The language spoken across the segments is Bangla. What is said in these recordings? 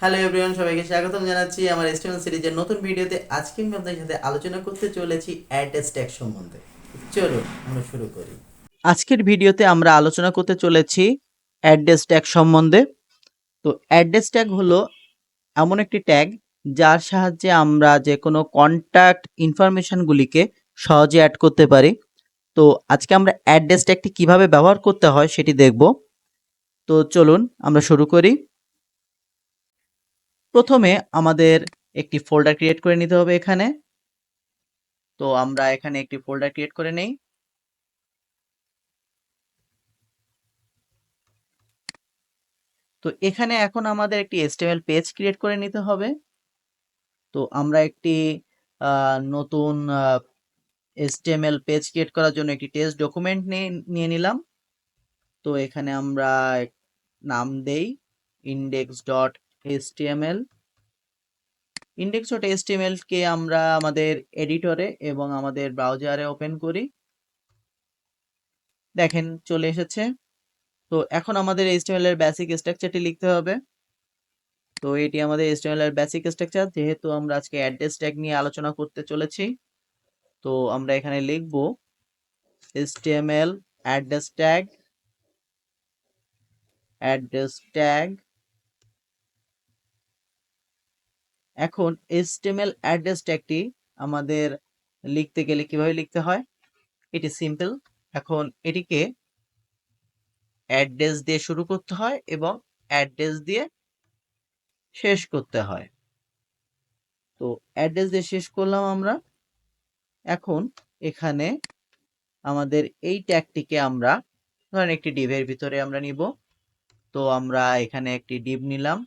হ্যালো এভরিওয়ান সবাইকে স্বাগতম জানাচ্ছি আমার এস্টিমেল সিরিজের নতুন ভিডিওতে। আজকে আমি আপনাদের সাথে আলোচনা করতে চলেছি অ্যাড্রেস ট্যাগ সম্বন্ধে। চলো আমরা শুরু করি। আজকের ভিডিওতে আমরা আলোচনা করতে চলেছি অ্যাড্রেস ট্যাগ সম্বন্ধে। তো অ্যাড্রেস ট্যাগ হলো এমন একটি ট্যাগ যার সাহায্যে আমরা যে কোনো কন্ট্যাক্ট ইনফরমেশনগুলিকে সহজে অ্যাড করতে পারি। তো আজকে আমরা অ্যাড্রেস ট্যাগটি কীভাবে ব্যবহার করতে হয় সেটি দেখব। তো চলুন, আমরা শুরু করি। প্রথমে আমাদের একটি ফোল্ডার ক্রিয়েট করে নিতে হবে এখানে। তো আমরা এখানে একটি ফোল্ডার ক্রিয়েট করে নেই। তো এখানে এখন আমাদের একটি HTML পেজ ক্রিয়েট করে নিতে হবে। তো আমরা একটি নতুন HTML পেজ ক্রিয়েট করার জন্য একটি টেস্ট ডকুমেন্ট নিয়ে নিলাম। তো এখানে আমরা নাম দেই ইন্ডেক্স ডট এসটিএমএল ইন্ডেক্স কে আমরা আমাদের এডিটরে এবং আমাদের ব্রাউজারে ওপেন করি। দেখেন, চলে এসেছে। তো এখন আমাদের HTML এর বেসিক স্ট্রাকচারটি লিখতে হবে। তো এটি আমাদের HTML এর বেসিক স্ট্রাকচার যেহেতু আমরা আজকে অ্যাড্রেস ট্যাগ নিয়ে আলোচনা করতে চলেছি, তো আমরা এখানে লিখব HTML address tag address tag এখন HTML অ্যাড্রেস ট্যাগটি আমাদের লিখতে গেলে কীভাবে লিখতে হয়? এটি সিম্পল এখন এটিকে অ্যাড্রেস দিয়ে শুরু করতে হয় এবং অ্যাড্রেস দিয়ে শেষ করতে হয়। তো অ্যাড্রেস দিয়ে শেষ করলাম আমরা। এখন এখানে আমাদের এই ট্যাগটিকে আমরা, ধরেন একটি ডিভের ভিতরে আমরা নিব। তো আমরা এখানে একটি ডিভ নিলাম।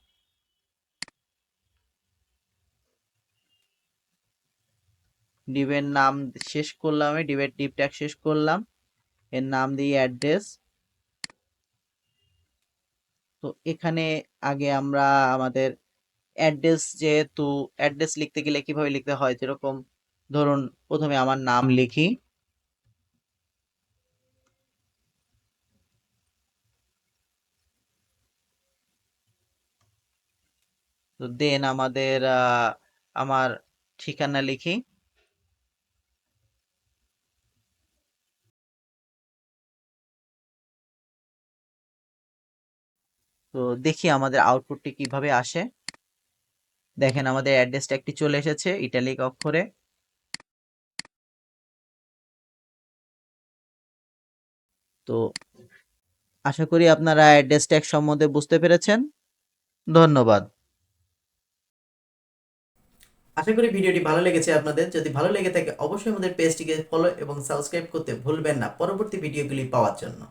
ডিভের নাম শেষ করলাম আমি ডিভের ডিভ ট্যাগ শেষ করলাম। এর নাম দিই অ্যাড্রেস। তো এখানে আগে আমরা আমাদের অ্যাড্রেস যেহেতু, অ্যাড্রেস লিখতে গেলে কীভাবে লিখতে হয় যেরকম ধরুন প্রথমে আমার নাম লিখি। তো দেন আমাদের আমার ঠিকানা লিখি। তো দেখি আমাদের আউটপুটটি কীভাবে আসে। দেখেন আমাদের অ্যাড্রেস ট্যাগটি চলে এসেছে ইটালিক অক্ষরে। তো আশা করি আপনারা অ্যাড্রেস ট্যাগ সম্বন্ধে বুঝতে পেরেছেন। ধন্যবাদ। আশা করি ভিডিওটি ভালো লেগেছে আপনাদের। যদি ভালো লেগে থাকে, অবশ্যই আমাদের পেজটিকে ফলো এবং সাবস্ক্রাইব করতে ভুলবেন না। পরবর্তী ভিডিওগুলি পাওয়ার জন্য।